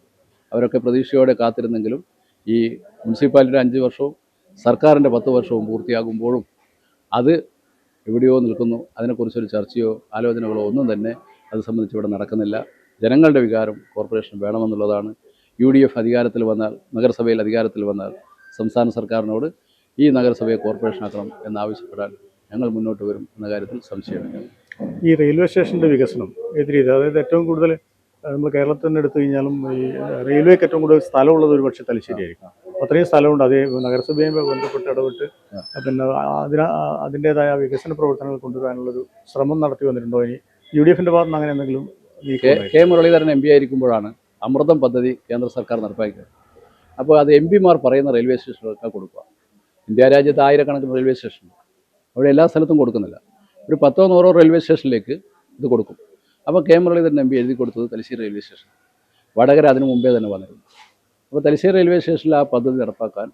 അവരൊക്കെ പ്രതീക്ഷയോടെ കാത്തിരുന്നെങ്കിലും ഈ മുനിസിപ്പാലിറ്റിയുടെ അഞ്ച് വർഷവും സർക്കാരിന്റെ പത്ത് വർഷവും പൂർത്തിയാകുമ്പോഴും അത് എവിടെയോ നിൽക്കുന്നു. അതിനെക്കുറിച്ചൊരു ചർച്ചയോ ആലോചനകളോ ഒന്നും തന്നെ അത് സംബന്ധിച്ച് ഇവിടെ നടക്കുന്നില്ല. ജനങ്ങളുടെ വികാരം കോർപ്പറേഷൻ വേണമെന്നുള്ളതാണ്. യു ഡി എഫ് അധികാരത്തിൽ വന്നാൽ നഗരസഭയിൽ അധികാരത്തിൽ വന്നാൽ സംസ്ഥാന സർക്കാരിനോട് ഈ നഗരസഭയെ കോർപ്പറേഷനാക്കണം എന്നാവശ്യപ്പെടാൻ ഞങ്ങൾ മുന്നോട്ട് വരും എന്ന കാര്യത്തിൽ സംശയമില്ല. ഈ റെയിൽവേ സ്റ്റേഷന്റെ വികസനം ഏത് രീതി? അതായത് ഏറ്റവും കൂടുതൽ നമ്മൾ കേരളത്തിൽ തന്നെ എടുത്തു കഴിഞ്ഞാലും ഈ റെയിൽവേക്ക് ഏറ്റവും കൂടുതൽ സ്ഥലമുള്ളത് ഒരു പക്ഷേ തലശ്ശേരി ആയിരിക്കും അത്രയും സ്ഥലമുണ്ട്. അതേ നഗരസഭയുമായി ബന്ധപ്പെട്ട് ഇടപെട്ട് പിന്നെ അതിന് അതിന്റെതായ വികസന പ്രവർത്തനങ്ങൾ കൊണ്ടുവരാനുള്ളൊരു ശ്രമം നടത്തി വന്നിട്ടുണ്ടോ? ഇനി യു ഡി എഫിന്റെ ഭാഗത്ത് നിന്ന് അങ്ങനെ എന്തെങ്കിലും കെ മുരളീധരൻ എം പി ആയിരിക്കുമ്പോഴാണ് അമൃതം പദ്ധതി കേന്ദ്ര സർക്കാർ നടപ്പാക്കിയത്. അപ്പോൾ അത് എം പിമാർ പറയുന്ന റെയിൽവേ സ്റ്റേഷനൊക്കെ കൊടുക്കുക. ഇന്ത്യ രാജ്യത്ത് ആയിരക്കണക്കിന് റെയിൽവേ സ്റ്റേഷൻ അവിടെ എല്ലാ സ്ഥലത്തും കൊടുക്കുന്നില്ല. ഒരു പത്തോ നൂറോ റെയിൽവേ സ്റ്റേഷനിലേക്ക് ഇത് കൊടുക്കും. അപ്പോൾ കെ മുരളീധരൻ എം പി എഴുതി കൊടുത്തത് തലശ്ശേരി റെയിൽവേ സ്റ്റേഷൻ വടകര അതിനു മുമ്പേ തന്നെ വന്നിരുന്നു. അപ്പോൾ തലശ്ശേരി റെയിൽവേ സ്റ്റേഷനിൽ ആ പദ്ധതി നടപ്പാക്കാൻ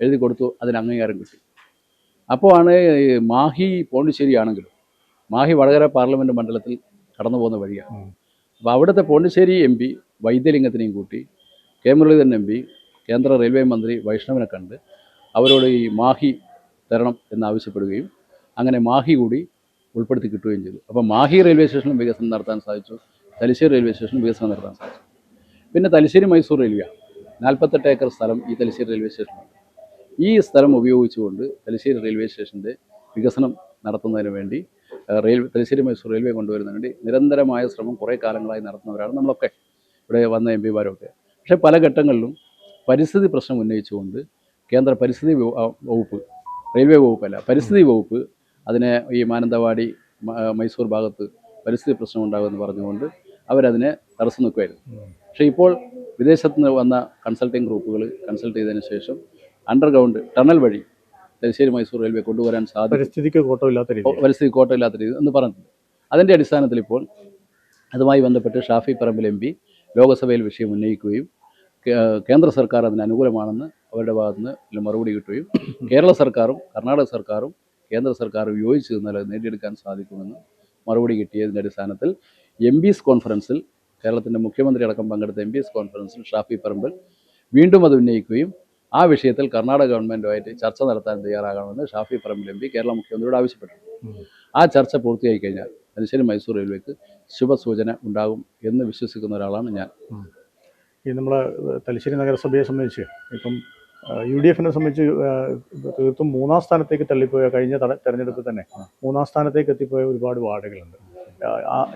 എഴുതി കൊടുത്തു അതിന് അംഗീകാരം കിട്ടി. അപ്പോൾ ആണ് മാഹി പോണ്ടിശ്ശേരി ആണെങ്കിലും മാഹി വടകര പാർലമെന്റ് മണ്ഡലത്തിൽ കടന്നു പോകുന്ന വഴിയാണ്. അപ്പോൾ അവിടുത്തെ പോണ്ടിശ്ശേരി എം പി വൈദ്യലിംഗത്തിനെയും കൂട്ടി കെ മുരളീധരൻ എം പി കേന്ദ്ര റെയിൽവേ മന്ത്രി വൈഷ്ണവിനെ കണ്ട് അവരോട് ഈ മാഹി തരണം എന്നാവശ്യപ്പെടുകയും അങ്ങനെ മാഹി കൂടി ഉൾപ്പെടുത്തി കിട്ടുകയും ചെയ്തു. അപ്പോൾ മാഹി റെയിൽവേ സ്റ്റേഷനും വികസനം നടത്താൻ സാധിച്ചു തലശ്ശേരി റെയിൽവേ സ്റ്റേഷനും വികസനം നടത്താൻ സാധിച്ചു. പിന്നെ തലശ്ശേരി മൈസൂർ റെയിൽവേ നാൽപ്പത്തെട്ട് ഏക്കർ സ്ഥലം ഈ തലശ്ശേരി റെയിൽവേ സ്റ്റേഷനുണ്ട് ഈ സ്ഥലം ഉപയോഗിച്ചുകൊണ്ട് തലശ്ശേരി റെയിൽവേ സ്റ്റേഷന്റെ വികസനം നടത്തുന്നതിന് വേണ്ടി rail railway Thalassery Mysore railway കൊണ്ടുവരുന്നതിന് വേണ്ടി നിരന്തരമായ ശ്രമം കുറേ കാലങ്ങളായി നടത്തുന്നവരാണ് നമ്മളൊക്കെ. ഇവിടെ വന്ന എം പിമാരൊക്കെ. പക്ഷേ പല ഘട്ടങ്ങളിലും പരിസ്ഥിതി പ്രശ്നം ഉന്നയിച്ചുകൊണ്ട് കേന്ദ്ര പരിസ്ഥിതി വകുപ്പ് റെയിൽവേ വകുപ്പല്ല പരിസ്ഥിതി വകുപ്പ് അതിനെ ഈ മാനന്തവാടി മൈസൂർ ഭാഗത്ത് പരിസ്ഥിതി പ്രശ്നം ഉണ്ടാകുമെന്ന് പറഞ്ഞുകൊണ്ട് അവരതിനെ തടസ്സം നിൽക്കുമായിരുന്നു പക്ഷേ ഇപ്പോൾ വിദേശത്ത് നിന്ന് വന്ന കൺസൾട്ടിംഗ് ഗ്രൂപ്പുകൾ കൺസൾട്ട് ചെയ്തതിന് ശേഷം അണ്ടർഗ്രൗണ്ട് ടണൽ വഴി തലശ്ശേരി മൈസൂർ റെയിൽവേ കൊണ്ടുവരാൻ സാധിക്കും. പരിസ്ഥിതിക്ക് കോട്ടമില്ലാത്ത രീതി പരിസ്ഥിതി കോട്ടമില്ലാത്ത രീതി എന്ന് പറഞ്ഞിട്ടുണ്ട്. അതിന്റെ അടിസ്ഥാനത്തിൽ ഇപ്പോൾ അതുമായി ബന്ധപ്പെട്ട് ഷാഫി പറമ്പിൽ എം പി ലോകസഭയിൽ വിഷയം ഉന്നയിക്കുകയും കേന്ദ്ര സർക്കാർ അതിന് അനുകൂലമാണെന്ന് അവരുടെ ഭാഗത്ത് നിന്ന് മറുപടി കിട്ടുകയും കേരള സർക്കാരും കർണാടക സർക്കാരും കേന്ദ്ര സർക്കാരും യോജിച്ച് നിന്നാൽ നേടിയെടുക്കാൻ സാധിക്കുമെന്ന് മറുപടി കിട്ടിയതിന്റെ അടിസ്ഥാനത്തിൽ എം ബിസ് കോൺഫറൻസിൽ കേരളത്തിന്റെ മുഖ്യമന്ത്രി അടക്കം പങ്കെടുത്ത എം പി എസ് കോൺഫറൻസിൽ ഷാഫി പറമ്പിൽ വീണ്ടും അത് ഉന്നയിക്കുകയും ആ വിഷയത്തിൽ കർണാടക ഗവൺമെന്റുമായിട്ട് ചർച്ച നടത്താൻ തയ്യാറാകണമെന്ന് ഷാഫി പറമ്പിൽ എം പി കേരള മുഖ്യമന്ത്രിയോട് ആവശ്യപ്പെട്ടു. ആ ചർച്ച പൂർത്തിയായി കഴിഞ്ഞാൽ തലശ്ശേരി മൈസൂർ റെയിൽവേക്ക് ശുഭസൂചന ഉണ്ടാകും എന്ന് വിശ്വസിക്കുന്ന ഒരാളാണ് ഞാൻ. ഈ നമ്മളെ തലശ്ശേരി നഗരസഭയെ സംബന്ധിച്ച് ഇപ്പം യു ഡി എഫിനെ സംബന്ധിച്ച് തീർത്തും മൂന്നാം സ്ഥാനത്തേക്ക് തള്ളിപ്പോയ കഴിഞ്ഞ തട- തെരഞ്ഞെടുപ്പിൽ തന്നെ മൂന്നാം സ്ഥാനത്തേക്ക് എത്തിപ്പോയ ഒരുപാട് വാർഡുകളുണ്ട്.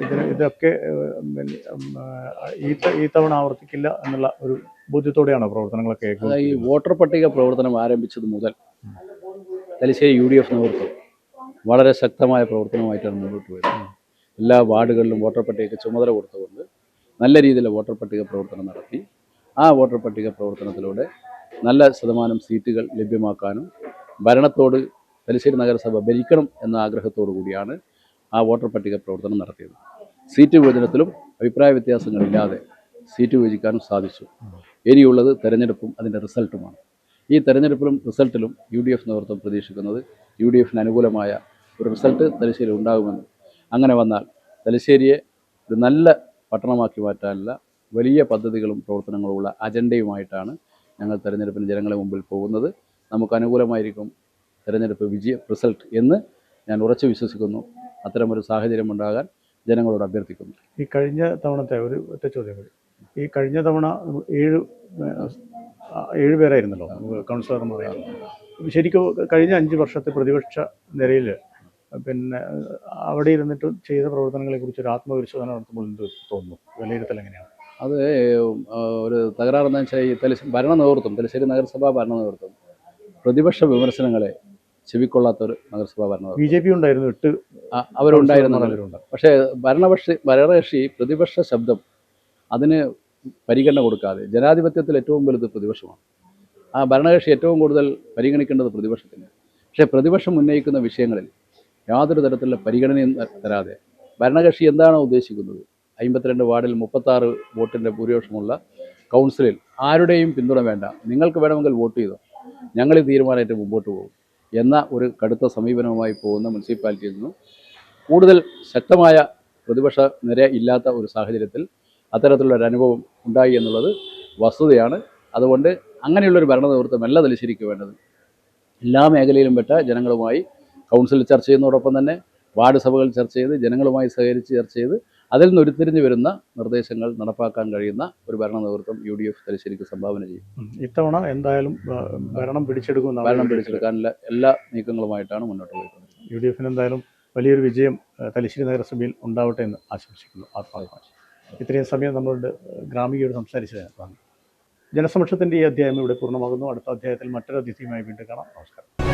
ഇതിന് ഇതൊക്കെ ഈ തവണ ആവർത്തിക്കില്ല എന്നുള്ള ഒരു ബോധ്യത്തോടെയാണ് പ്രവർത്തനങ്ങളൊക്കെ ഈ. വോട്ടർ പട്ടിക പ്രവർത്തനം ആരംഭിച്ചത് മുതൽ തലശ്ശേരി യു ഡി എഫ് നേതൃത്വം വളരെ ശക്തമായ പ്രവർത്തനമായിട്ടാണ് മുന്നോട്ട് പോയത് എല്ലാ വാർഡുകളിലും വോട്ടർ പട്ടികയ്ക്ക് ചുമതല കൊടുത്തുകൊണ്ട് നല്ല രീതിയിൽ വോട്ടർ പട്ടിക പ്രവർത്തനം നടത്തി ആ വോട്ടർ പട്ടിക പ്രവർത്തനത്തിലൂടെ നല്ല ശതമാനം സീറ്റുകൾ ലഭ്യമാക്കാനും ഭരണത്തോട് തലശ്ശേരി നഗരസഭ ഭരിക്കണം എന്ന ആഗ്രഹത്തോടു കൂടിയാണ് ആ വോട്ടർ പട്ടിക പ്രവർത്തനം നടത്തിയത്. സീറ്റ് വിഭജനത്തിലും അഭിപ്രായ വ്യത്യാസങ്ങളില്ലാതെ സീറ്റ് വിഭജിക്കാനും സാധിച്ചു. ഇനിയുള്ളത് തെരഞ്ഞെടുപ്പും അതിന്റെ റിസൾട്ടുമാണ്. ഈ തെരഞ്ഞെടുപ്പിലും റിസൾട്ടിലും യു ഡി എഫ് നേതൃത്വം പ്രതീക്ഷിക്കുന്നത് യു ഡി എഫിന് അനുകൂലമായ ഒരു റിസൾട്ട് തലശ്ശേരി ഉണ്ടാകുമെന്ന്. അങ്ങനെ വന്നാൽ തലശ്ശേരിയെ ഒരു നല്ല പട്ടണമാക്കി മാറ്റാനുള്ള വലിയ പദ്ധതികളും പ്രവർത്തനങ്ങളുമുള്ള അജണ്ടയുമായിട്ടാണ് ഞങ്ങൾ തെരഞ്ഞെടുപ്പിന് ജനങ്ങളെ മുമ്പിൽ പോകുന്നത്. നമുക്ക് അനുകൂലമായിരിക്കും തെരഞ്ഞെടുപ്പ് വിജയ റിസൾട്ട് എന്ന് ഞാൻ ഉറച്ചു വിശ്വസിക്കുന്നു. അത്തരമൊരു സാഹചര്യം ഉണ്ടാകാൻ ജനങ്ങളോട് അഭ്യർത്ഥിക്കുന്നു. ഈ കഴിഞ്ഞ തവണത്തെ ഒരു ഒറ്റ ചോദ്യം കൂടി. ഈ കഴിഞ്ഞ തവണ ഏഴ് ഏഴുപേരായിരുന്നല്ലോ ഏഴ് പേരായിരുന്നല്ലോ കൗൺസിലർമാർ. ശരിക്കും കഴിഞ്ഞ അഞ്ച് വർഷത്തെ പ്രതിപക്ഷ നിരയിൽ പിന്നെ അവിടെ ഇരുന്നിട്ട് ചെയ്ത പ്രവർത്തനങ്ങളെക്കുറിച്ച് ഒരു ആത്മപരിശോധന നടത്തുമ്പോൾ എന്ത് തോന്നുന്നു? വിലയിരുത്തൽ എങ്ങനെയാണ്? അത് ഒരു തകരാറെന്ന് വെച്ചാൽ ഈ തലശ്ശേരി ഭരണ നേതൃത്വം തലശ്ശേരി നഗരസഭാ ഭരണ നേതൃത്വം പ്രതിപക്ഷ വിമർശനങ്ങളെ ചെവിക്കൊള്ളാത്ത ഒരു നഗരസഭാ ഭരണ ബി ജെ പി ഉണ്ടായിരുന്നു എട്ട് അവരുണ്ടായിരുന്നു. അവരുണ്ട് പക്ഷേ ഭരണപക്ഷ ഭരണകക്ഷി പ്രതിപക്ഷ ശബ്ദം അതിന് പരിഗണന കൊടുക്കാതെ ജനാധിപത്യത്തിൽ ഏറ്റവും വലുത് പ്രതിപക്ഷമാണ്. ആ ഭരണകക്ഷി ഏറ്റവും കൂടുതൽ പരിഗണിക്കേണ്ടത് പ്രതിപക്ഷത്തിന്. പക്ഷേ പ്രതിപക്ഷം ഉന്നയിക്കുന്ന വിഷയങ്ങളിൽ യാതൊരു തരത്തിലുള്ള പരിഗണനയും തരാതെ ഭരണകക്ഷി എന്താണോ ഉദ്ദേശിക്കുന്നത്? അമ്പത്തിരണ്ട് വാർഡിൽ മുപ്പത്താറ് വോട്ടിന്റെ ഭൂരിപക്ഷമുള്ള കൗൺസിലിൽ ആരുടെയും പിന്തുണ വേണ്ട. നിങ്ങൾക്ക് വേണമെങ്കിൽ വോട്ട് ചെയ്തോ. ഞങ്ങൾ ഈ തീരുമാനമായിട്ട് മുമ്പോട്ട് പോകും. എന്ന ഒരു കടുത്ത സമീപനവുമായി പോകുന്ന മുനിസിപ്പാലിറ്റിയിൽ നിന്നും കൂടുതൽ ശക്തമായ പ്രതിപക്ഷ നിര ഇല്ലാത്ത ഒരു സാഹചര്യത്തിൽ അത്തരത്തിലുള്ള ഒരു അനുഭവം ഉണ്ടായി എന്നുള്ളത് വസ്തുതയാണ്. അതുകൊണ്ട് അങ്ങനെയുള്ളൊരു ഭരണ നേതൃത്വമല്ല തലശ്ശേരിക്ക് വേണ്ടത്. എല്ലാ മേഖലയിലും പെട്ട ജനങ്ങളുമായി കൗൺസിൽ ചർച്ച ചെയ്യുന്നതോടൊപ്പം തന്നെ വാർഡ് സഭകൾ ചർച്ച ചെയ്ത് ജനങ്ങളുമായി സഹകരിച്ച് ചർച്ച ചെയ്ത് അതിൽ നിന്ന് ഉരുത്തിരിഞ്ഞു വരുന്ന നിർദ്ദേശങ്ങൾ നടപ്പാക്കാൻ കഴിയുന്ന ഒരു ഭരണ നേതൃത്വം യു ഡി എഫ് തലശ്ശേരിക്ക് സംഭാവന ചെയ്യും. ഇത്തവണ എന്തായാലും ഭരണം പിടിച്ചെടുക്കും ഭരണം പിടിച്ചെടുക്കാനുള്ള എല്ലാ നീക്കങ്ങളുമായിട്ടാണ് മുന്നോട്ട് പോയിട്ടുള്ളത് യു ഡി എഫിന് എന്തായാലും വലിയൊരു വിജയം തലശ്ശേരി നഗരസഭയിൽ ഉണ്ടാവട്ടെ എന്ന് ആശംസിക്കുന്നു. ആത്മാർത്ഥമായി. ഇത്രയും സമയം നമ്മളുടെ ഗ്രാമികയോട് സംസാരിച്ചതാണ് ജനസമക്ഷത്തിന്റെ ഈ അധ്യായം ഇവിടെ പൂർണമാകുന്നു. അടുത്ത അധ്യായത്തിൽ മറ്റൊരു അതിഥിയുമായി വീണ്ടും കാണാം. നമസ്കാരം.